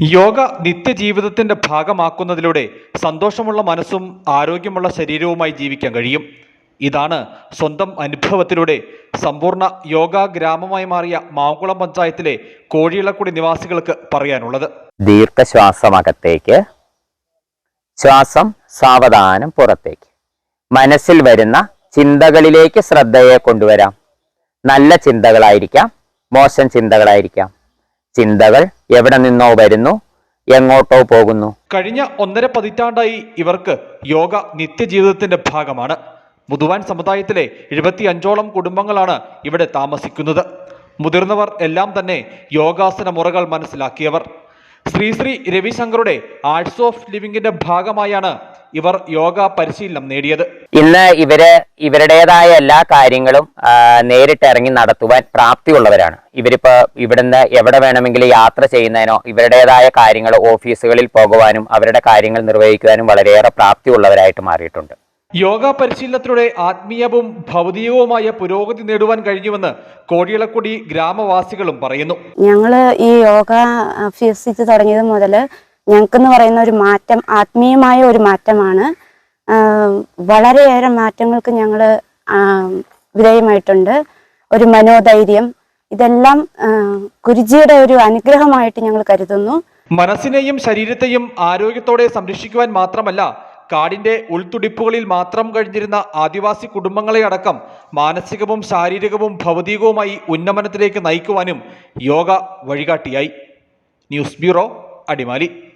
യോഗ നിത്യജീവിതത്തിന്റെ ഭാഗമാക്കുന്നതിലൂടെ സന്തോഷമുള്ള മനസ്സും ആരോഗ്യമുള്ള ശരീരവുമായി ജീവിക്കാൻ കഴിയും. ഇതാണ് സ്വന്തം അനുഭവത്തിലൂടെ സമ്പൂർണ യോഗ ഗ്രാമമായി മാറിയ മാങ്കുളം പഞ്ചായത്തിലെ കോഴിയിളക്കുടി നിവാസികൾക്ക് പറയാനുള്ളത്. ദീർഘശ്വാസമകത്തേക്ക് ശ്വാസം സാവധാനം പുറത്തേക്ക്. മനസ്സിൽ വരുന്ന ചിന്തകളിലേക്ക് ശ്രദ്ധയെ കൊണ്ടുവരാം. നല്ല ചിന്തകളായിരിക്കാം മോശം ചിന്തകളായിരിക്കാം. ചിന്തകൾ എവിടെ നിന്നോ വരുന്നു എങ്ങോട്ടോ പോകുന്നു. കഴിഞ്ഞ ഒന്നര പതിറ്റാണ്ടായി ഇവർക്ക് യോഗ നിത്യജീവിതത്തിന്റെ ഭാഗമാണ്. മുതുവാൻ സമുദായത്തിലെ എഴുപത്തി അഞ്ചോളം കുടുംബങ്ങളാണ് ഇവിടെ താമസിക്കുന്നത്. മുതിർന്നവർ എല്ലാം തന്നെ യോഗാസന മുറകൾ മനസ്സിലാക്കിയവർ. ശ്രീ ശ്രീ രവിശങ്കറുടെ ആർട്സ് ഓഫ് ലിവിംഗിന്റെ ഭാഗമായാണ് ഇവർ യോഗ പരിശീലനം നേടിയത്. ഇന്ന് ഇവർ ഇവരുടേതായ എല്ലാ കാര്യങ്ങളും നേരിട്ട് ഇറങ്ങി നടത്തുവാൻ പ്രാപ്തിയുള്ളവരാണ്. ഇവരിപ്പോ ഇവിടുന്ന് എവിടെ വേണമെങ്കിലും യാത്ര ചെയ്യുന്നതിനോ ഇവരുടേതായ കാര്യങ്ങൾ ഓഫീസുകളിൽ പോകുവാനും അവരുടെ കാര്യങ്ങൾ നിർവഹിക്കുവാനും വളരെയേറെ പ്രാപ്തിയുള്ളവരായിട്ട് മാറിയിട്ടുണ്ട്. യോഗ പരിശീലനത്തിലൂടെ ആത്മീയവും ഭൗതികവുമായ പുരോഗതി നേടുവാൻ കഴിഞ്ഞുവെന്ന് കോടിയിളക്കുടി ഗ്രാമവാസികളും പറയുന്നു. ഞങ്ങൾ ഈ യോഗ അഭ്യസിച്ച് തുടങ്ങിയത് മുതൽ ഞങ്ങൾക്കെന്ന് പറയുന്ന ഒരു മാറ്റം ആത്മീയമായ ഒരു മാറ്റമാണ്. വളരെയേറെ മാറ്റങ്ങൾക്ക് ഞങ്ങൾ വിധേയമായിട്ടുണ്ട്. ഒരു മനോധൈര്യം ഇതെല്ലാം ഗുരുജിയുടെ ഒരു അനുഗ്രഹമായിട്ട് ഞങ്ങൾ കരുതുന്നു. മനസ്സിനെയും ശരീരത്തെയും ആരോഗ്യത്തോടെ സംരക്ഷിക്കുവാൻ മാത്രമല്ല കാടിന്റെ ഉൾത്തുടിപ്പുകളിൽ മാത്രം കഴിഞ്ഞിരുന്ന ആദിവാസി കുടുംബങ്ങളെ അടക്കം മാനസികവും ശാരീരികവും ഭൗതികവുമായി ഉന്നമനത്തിലേക്ക് നയിക്കുവാനും യോഗ വഴികാട്ടിയായി. News bureau Adimali.